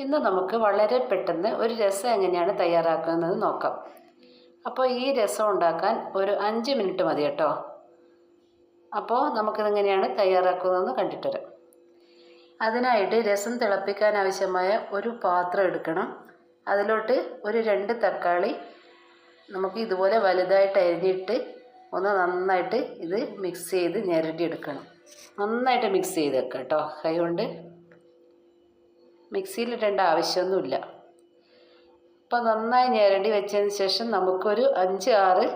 ഇന്ന് നമുക്ക് വളരെ പെട്ടെന്ന് ഒരു രസം എങ്ങനെയാണ് തയ്യാറാക്കുന്നത് നോക്കാം. അപ്പോൾ ഈ രസം ഉണ്ടാക്കാൻ ഒരു അഞ്ച് മിനിറ്റ് മതി കേട്ടോ. അപ്പോൾ നമുക്കിതെങ്ങനെയാണ് തയ്യാറാക്കുന്നതെന്ന് കണ്ടിട്ട് വരാം. അതിനായിട്ട് രസം തിളപ്പിക്കാൻ ആവശ്യമായ ഒരു പാത്രം എടുക്കണം. അതിലോട്ട് ഒരു രണ്ട് തക്കാളി നമുക്ക് ഇതുപോലെ വലുതായിട്ട് അരിഞ്ഞിട്ട് ഒന്ന് നന്നായിട്ട് ഇത് മിക്സ് ചെയ്ത് ഞെരടി എടുക്കണം നന്നായിട്ട് മിക്സ് ചെയ്ത് വെക്കാം കേട്ടോ. കൈ കൊണ്ട് മിക്സിയിലിടേണ്ട ആവശ്യമൊന്നുമില്ല. അപ്പോൾ നന്നായി ഞെരടി വെച്ചതിന് ശേഷം നമുക്കൊരു അഞ്ച് ആറ്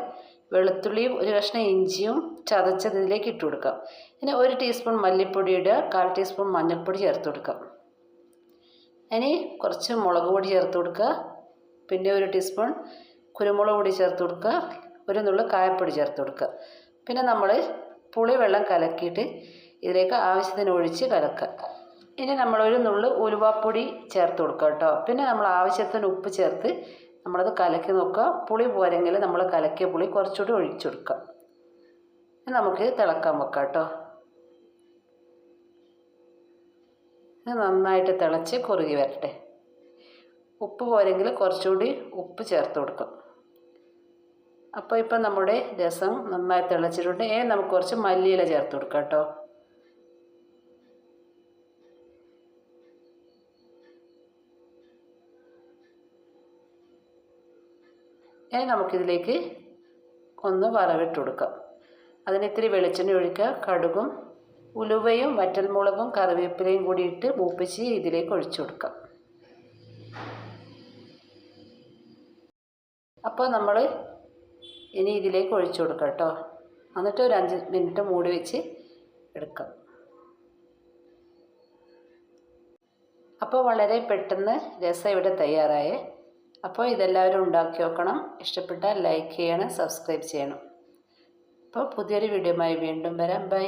വെളുത്തുള്ളിയും ഒരു കഷ്ണം ഇഞ്ചിയും ചതച്ചത് ഇതിലേക്ക് ഇട്ട് കൊടുക്കാം. ഇനി ഒരു ടീസ്പൂൺ മല്ലിപ്പൊടി ഇടുക കാൽ ടീസ്പൂൺ മഞ്ഞൾപ്പൊടി ചേർത്ത് കൊടുക്കാം. ഇനി കുറച്ച് മുളക് പൊടി ചേർത്ത് കൊടുക്കുക. പിന്നെ ഒരു ടീസ്പൂൺ കുരുമുളക് പൊടി ചേർത്ത് കൊടുക്കുക. ഒരു നുള്ളു കായപ്പൊടി ചേർത്ത് കൊടുക്കുക. പിന്നെ നമ്മൾ പുളിവെള്ളം കലക്കിയിട്ട് ഇതിലേക്ക് ആവശ്യത്തിന് ഒഴിച്ച് കലക്കുക. ഇനി നമ്മളൊരു നുള്ളു ഉലുവാപ്പൊടി ചേർത്ത് കൊടുക്കുക കേട്ടോ. പിന്നെ നമ്മൾ ആവശ്യത്തിന് ഉപ്പ് ചേർത്ത് നമ്മളത് കലക്കി നോക്കുക. പുളി പോരെങ്കിൽ നമ്മൾ കലക്കിയ പുളി കുറച്ചുകൂടി ഒഴിച്ചു കൊടുക്കുക. നമുക്ക് തിളക്കാൻ വെക്കാം കേട്ടോ. നന്നായിട്ട് തിളച്ച് കുറുകി വരട്ടെ. ഉപ്പ് പോരെങ്കിൽ കുറച്ചുകൂടി ഉപ്പ് ചേർത്ത് കൊടുക്കാം. അപ്പോൾ ഇപ്പം നമ്മുടെ രസം നന്നായി തിളച്ചിട്ടുണ്ട്. ഏ നമുക്ക് കുറച്ച് മല്ലിയില ചേർത്ത് കൊടുക്കാം കേട്ടോ. ഇനി നമുക്കിതിലേക്ക് ഒന്ന് വറവിട്ട് കൊടുക്കാം. അതിന് ഇത്തിരി വെളിച്ചെണ്ണ ഒഴിക്കുക. കടുകും ഉലുവയും വറ്റൽമുളകും കറിവേപ്പിലയും കൂടി ഇട്ട് മൂപ്പിച്ച് ഇതിലേക്ക് ഒഴിച്ചു കൊടുക്കാം. അപ്പോൾ നമ്മൾ ഇനി ഇതിലേക്ക് ഒഴിച്ചു കൊടുക്കാം കേട്ടോ. എന്നിട്ട് ഒരു അഞ്ച് മിനിറ്റ് മൂടി വെച്ച് എടുക്കാം. അപ്പോൾ വളരെ പെട്ടെന്ന് രസം ഇവിടെ തയ്യാറായേ. അപ്പോൾ ഇതെല്ലാവരും ഉണ്ടാക്കി നോക്കണം. ഇഷ്ടപ്പെട്ടാൽ ലൈക്ക് ചെയ്യണം സബ്സ്ക്രൈബ് ചെയ്യണം. അപ്പോൾ പുതിയൊരു വീഡിയോയുമായി വീണ്ടും വരാം. ബൈ